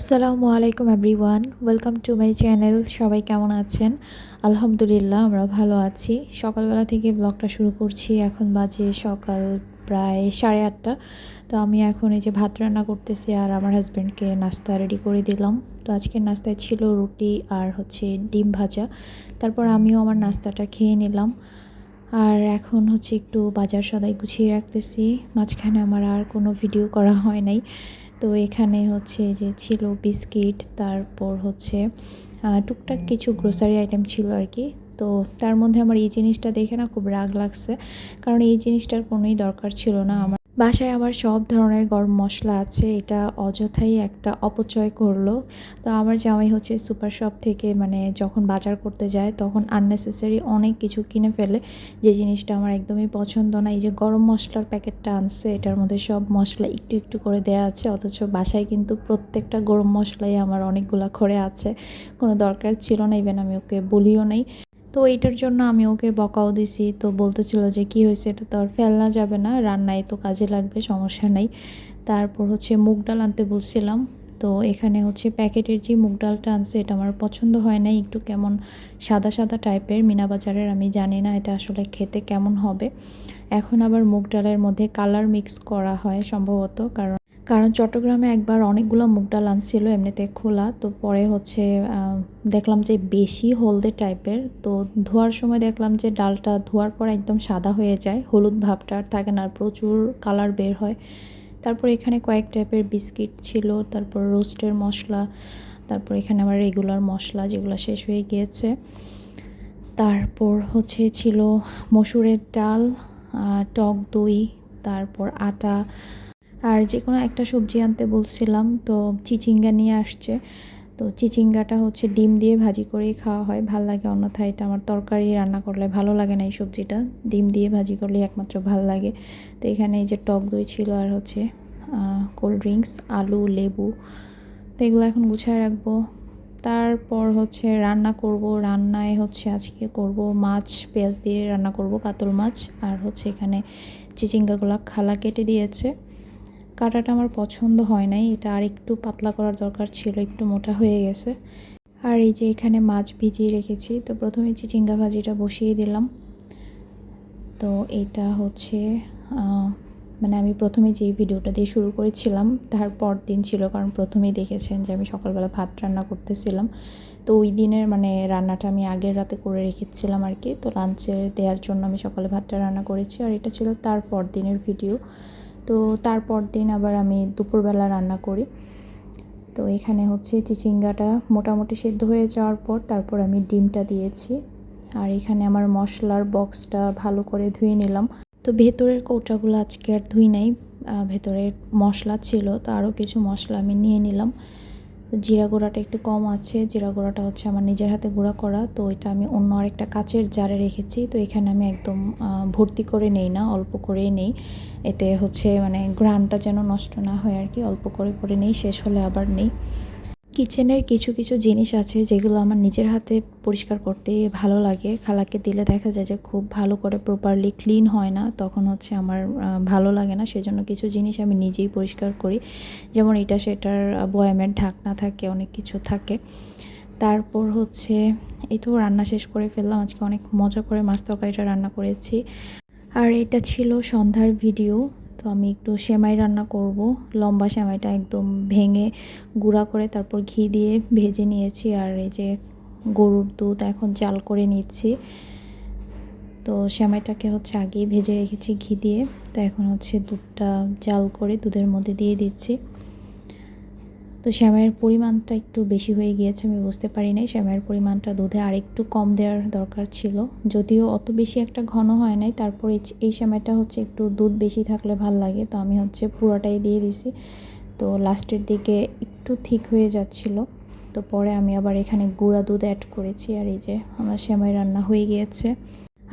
আসসালামু আলাইকুম everyone, welcome to my channel, সবাই কেমন আছেন? আলহামদুলিল্লাহ, আমরা ভালো আছি। সকালবেলা থেকে ব্লগটা শুরু করছি, এখন বাজে সকাল প্রায় সাড়ে আটটা। তো আমি এখন এই যে ভাত রান্না করতেছি আর আমার হাজব্যান্ডকে নাস্তা রেডি করে দিলাম। তো আজকের নাস্তায় ছিল রুটি আর হচ্ছে ডিম ভাজা। তারপর আমিও আমার নাস্তাটা খেয়ে নিলাম। আর এখন হচ্ছে একটু বাজার সদাই গুছিয়ে রাখতেছি। মাঝখানে আমার আর কোনো ভিডিও করা হয় নাই। তো এখানে হচ্ছে যে ছিল বিস্কিট, তারপর হচ্ছে টুকটাক কিছু গ্রোসারি আইটেম ছিল আর কি। তো তার মধ্যে আমার এই জিনিসটা দেখে না খুব রাগ লাগছে। কারণ এই জিনিসটার কোনোই দরকার ছিল না আমার। বাসায় আমার সব ধরনের গরম মশলা আছে, এটা অযথাই একটা অপচয় করল। তো আমার জামাই হচ্ছে সুপার শপ থেকে মানে যখন বাজার করতে যায় তখন আননেসেসারি অনেক কিছু কিনে ফেলে। যে জিনিসটা আমার একদমই পছন্দ না, এই যে গরম মশলার প্যাকেটটা আনছে, এটার মধ্যে সব মশলা একটু একটু করে দেয়া আছে, অথচ বাসায় কিন্তু প্রত্যেকটা গরম মশলাই আমার অনেকগুলা খরে আছে। কোনো দরকার ছিল না ইভেন আমি ওকে বলিও নেই। তো এইটার জন্য আমি ওকে বকাও দিছি। তো বলতেছিল যে, কি হয়েছে? এটা তো আর ফেলনা যাবে না। রান্নায় তো কাজে লাগবে, সমস্যা নেই। তারপর হচ্ছে মুগ ডাল আনতে বলছিলাম। তো এখানে হচ্ছে প্যাকেটের যে মুগ ডালটা আনছে, এটা আমার পছন্দ হয় নাই। একটু কেমন সাদা সাদা টাইপের মিনা বাজারের আমি জানি না এটা আসলে খেতে কেমন হবে। এখন আবার মুগ ডালের মধ্যে কালার মিক্স করা হয় সম্ভবত, কারণ কারণ চট্টগ্রামে একবার অনেকগুলো মুগ ডাল আনছিল, এমনিতে খোলা। তো পরে হচ্ছে দেখলাম যে বেশি হলদে টাইপের। তো ধোয়ার সময় দেখলাম যে ডালটা ধোয়ার পর একদম সাদা হয়ে যায়, হলুদ ভাবটা আর থাকে না আর প্রচুর কালার বের হয়। তারপর এখানে কয়েক টাইপের বিস্কিট ছিল, তারপর রোস্টের মশলা, তারপর এখানে আমার রেগুলার মশলা যেগুলো শেষ হয়ে গিয়েছে। তারপর হচ্ছে ছিল মসুরের ডাল টক দই, তারপর আটা আর যে কোনো একটা সবজি আনতে বলছিলাম, তো চিচিঙ্গা নিয়ে আসছে। তো চিচিঙ্গাটা হচ্ছে ডিম দিয়ে ভাজি করেই খাওয়া হয়, ভালো লাগে অন্যথায় এটা আমার তরকারি রান্না করলে ভালো লাগে না এই সবজিটা। ডিম দিয়ে ভাজি করলে একমাত্র ভালো লাগে। তো এখানে এই যে টক দই ছিল আর হচ্ছে কোল্ড ড্রিঙ্কস, আলু, লেবু, তো এগুলো এখন গুছায় রাখব। তারপর হচ্ছে রান্না করব, রান্নায় হচ্ছে আজকে করব মাছ, পেঁয়াজ দিয়ে রান্না করব, কাতল মাছ। আর হচ্ছে এখানে চিচিঙ্গাগুলো খালা কেটে দিয়েছে। কাটাটা আমার পছন্দ হয় নাই। এটা আর একটু পাতলা করার দরকার ছিল, একটু মোটা হয়ে গেছে। আর এই যে এখানে মাছ ভিজিয়ে রেখেছি, তো প্রথমে চিচিঙ্গা ভাজিটা বসিয়ে দিলাম। তো এটা হচ্ছে মানে আমি প্রথমে যেই ভিডিওটা দিয়ে শুরু করেছিলাম, তার পর দিন ছিল, কারণ প্রথমেই দেখেছেন যে আমি সকালবেলা ভাত রান্না করতেছিলাম। তো ওই দিনের মানে রান্নাটা আমি আগের রাতে করে রেখেছিলাম আর কি। তো লাঞ্চে দেওয়ার জন্য আমি সকালে ভাতটা রান্না করেছি, আর এটা ছিল তার পর দিনের ভিডিও তো তারপর দিন আবার আমি দুপুরবেলা রান্না করি। তো এখানে হচ্ছে চিচিঙ্গাটা মোটামুটি সেদ্ধ হয়ে যাওয়ার পর তারপর আমি ডিমটা দিয়েছি। আর এখানে আমার মশলার বক্সটা ভালো করে ধুয়ে নিলাম। তো ভেতরের কৌটাগুলো আজকে আর ধুই নাই ভেতরের মশলা ছিল, তো আরও কিছু মশলা আমি নিয়ে নিলাম। জিরা গুঁড়াটা একটু কম আছে। জিরা গুঁড়াটা হচ্ছে আমার নিজের হাতে গুঁড়া করা, তো এটা আমি অন্য আরেকটা কাচের জারে রেখেছি। তো এখানে আমি একদম ভর্তি করে নেই না, অল্প করেই নেই। এতে হচ্ছে মানে গ্রানটা যেন নষ্ট না হয় আর কি অল্প করে করে নেই, শেষ হলে আবার নেই। কিচেনের কিছু কিছু জিনিস আছে যেগুলো আমার নিজের হাতে পরিষ্কার করতে ভালো লাগে। খালাকে দিলে দেখা যায় যে খুব ভালো করে প্রপারলি ক্লিন হয় না, তখন হচ্ছে আমার ভালো লাগে না। সেজন্য কিছু জিনিস আমি নিজেই পরিষ্কার করি। যেমন এটা সেটার বয়ামের ঢাকনা থাকে, অনেক কিছু থাকে। তারপর হচ্ছে এই তো রান্না শেষ করে ফেললাম। আজকে অনেক মজা করে মাছ তরকারিটা রান্না করেছি। আর এটা ছিল সন্ধ্যার ভিডিও তো আমি একটু সেমাই রান্না করব। লম্বা সেমাইটা একদম ভেঙে গুঁড়া করে তারপর ঘি দিয়ে ভেজে নিয়েছি আর এই যে গরুর দুধ এখন চাল করে নিচ্ছি। তো সেমাইটাকে হচ্ছে আগেই ভেজে রেখেছি ঘি দিয়ে। তো এখন হচ্ছে দুধটা চাল করে দুধের মধ্যে দিয়ে দিচ্ছি। তো শ্যামাইয়ের পরিমাণটা একটু বেশি হয়ে গিয়েছে, আমি বুঝতে পারি নাই। শ্যামাইয়ের পরিমাণটা দুধে আর একটু কম দেওয়ার দরকার ছিল। যদিও অত বেশি একটা ঘন হয় নাই, তারপর এই শ্যামাইটা হচ্ছে একটু দুধ বেশি থাকলে ভালো লাগে। তো আমি হচ্ছে পুরোটাই দিয়ে দিছি। তো লাস্টের দিকে একটু ঠিক হয়ে যাচ্ছিল। তো পরে আমি আবার এখানে গুঁড়া দুধ অ্যাড করেছি। আর এই যে আমার শ্যামাই রান্না হয়ে গিয়েছে।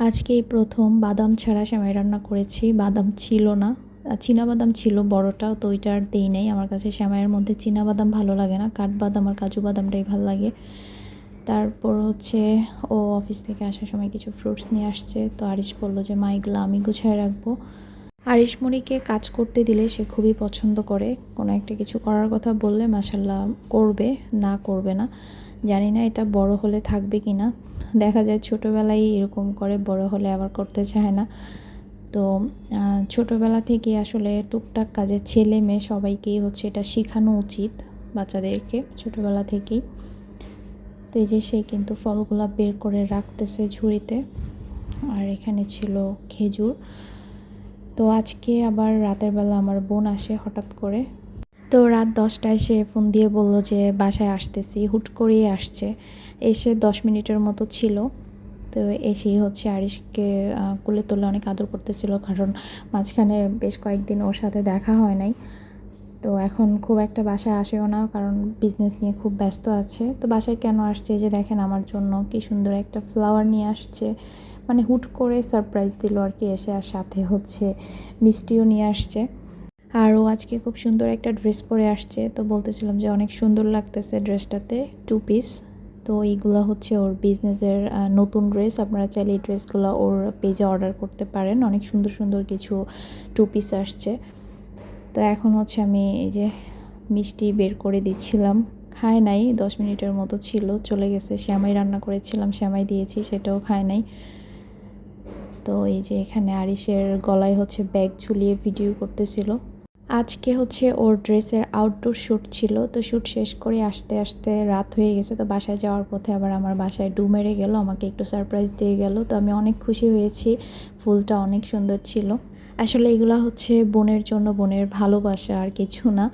আজকে প্রথম বাদাম ছাড়া শ্যামাই রান্না করেছি। বাদাম ছিল না। বাদাম ছিল বড়টা তো ওইটা আর দেই নেই। আমার কাছে শ্যামাইয়ের মধ্যে বাদাম ভালো লাগে না, কাঠবাদাম আর কাজু বাদামটাই ভালো লাগে। তারপর হচ্ছে ও অফিস থেকে আসার সময় কিছু ফ্রুটস নিয়ে আসছে। তো আরিশ বলল যে, মা, এগুলো আমি গুছায় রাখব। আরিশমণিকে কাজ করতে দিলে সে খুবই পছন্দ করে। কোনো একটা কিছু করার কথা বললে মাসাল্লাহ করবে, না করবে না। জানি না এটা বড় হলে থাকবে কি না দেখা যায় ছোটোবেলায় এরকম করে বড় হলে আবার করতে চায় না। তো ছোটোবেলা থেকে আসলে টুকটাক কাজে ছেলে মেয়ে সবাইকেই হচ্ছে এটা শেখানো উচিত বাচ্চাদেরকে ছোটোবেলা থেকেই। তো এই যে সে কিন্তু ফলগুলা বের করে রাখতেছে ঝুড়িতে। আর এখানে ছিল খেজুর। তো আজকে আবার রাতের বেলা আমার বোন আসে হঠাৎ করে। তো রাত দশটায় সে ফোন দিয়ে বলল যে বাসায় আসতেছি, হুট করেই আসছে। এসে দশ মিনিটের মতো ছিল। তো এসেই হচ্ছে আরিশকে কোলে তুলে অনেক আদর করতেছিল কারণ মাঝখানে বেশ কয়েকদিন ওর সাথে দেখা হয় নাই। তো এখন খুব একটা বাসায় আসেও না কারণ বিজনেস নিয়ে খুব ব্যস্ত আছে। তো বাসায় কেন আসছে যে দেখেন আমার জন্য কি সুন্দর একটা ফ্লাওয়ার নিয়ে আসছে। মানে হুট করে সারপ্রাইজ দিল আর কি এসে আর সাথে হচ্ছে মিষ্টিও নিয়ে আসছে। আর ও আজকে খুব সুন্দর একটা ড্রেস পরে আসছে। তো বলতেছিলাম যে অনেক সুন্দর লাগতেছে ড্রেসটাতে টু পিস তো এইগুলো হচ্ছে ওর বিজনেসের নতুন ড্রেস আপনারা চাইলে এই ড্রেসগুলো ওর পেজে অর্ডার করতে পারেন। অনেক সুন্দর সুন্দর কিছু টু পিস আসছে। তো এখন হচ্ছে আমি এই যে মিষ্টি বের করে দিচ্ছিলাম। খায় নাই, দশ মিনিটের মতো ছিল, চলে গেছে। শ্যামাই রান্না করেছিলাম, শ্যামাই দিয়েছি, সেটাও খায় নাই। তো এই যে এখানে আরিসের গলায় হচ্ছে ব্যাগ ঝুলিয়ে ভিডিও করতেছিল। আজকে হচ্ছে ওর ড্রেসের আউটডোর শ্যুট ছিল, তো শ্যুট শেষ করে আসতে আসতে রাত হয়ে গেছে, তো বাসায় যাওয়ার পথে আবার আমার বাসায় ডু মেরে গেল, আমাকে একটু সারপ্রাইজ দিয়ে গেল, তো আমি অনেক খুশি হয়েছি, ফুলটা অনেক সুন্দর ছিল। আসলে এগুলো হচ্ছে বোনের জন্য বোনের ভালোবাসা আর কিছু না,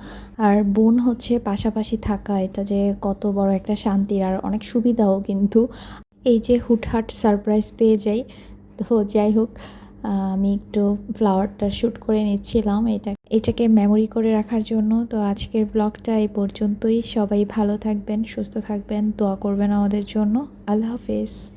আর বোন হচ্ছে পাশাপাশি থাকা, এটা যে কত বড় একটা শান্তির আর অনেক সুবিধাও কিন্তু। এই যে হুটহাট সারপ্রাইজ পেয়ে যাই, তো যাই হোক আমি একটু ফ্লাওয়ারটা শ্যুট করে নিচ্ছিলাম। এটা, এটাকে মেমোরি করে রাখার জন্য। তো আজকের ব্লগটা এই পর্যন্তই। সবাই ভালো থাকবেন, সুস্থ থাকবেন, দোয়া করবেন আমাদের জন্য। আল্লাহ হাফেজ।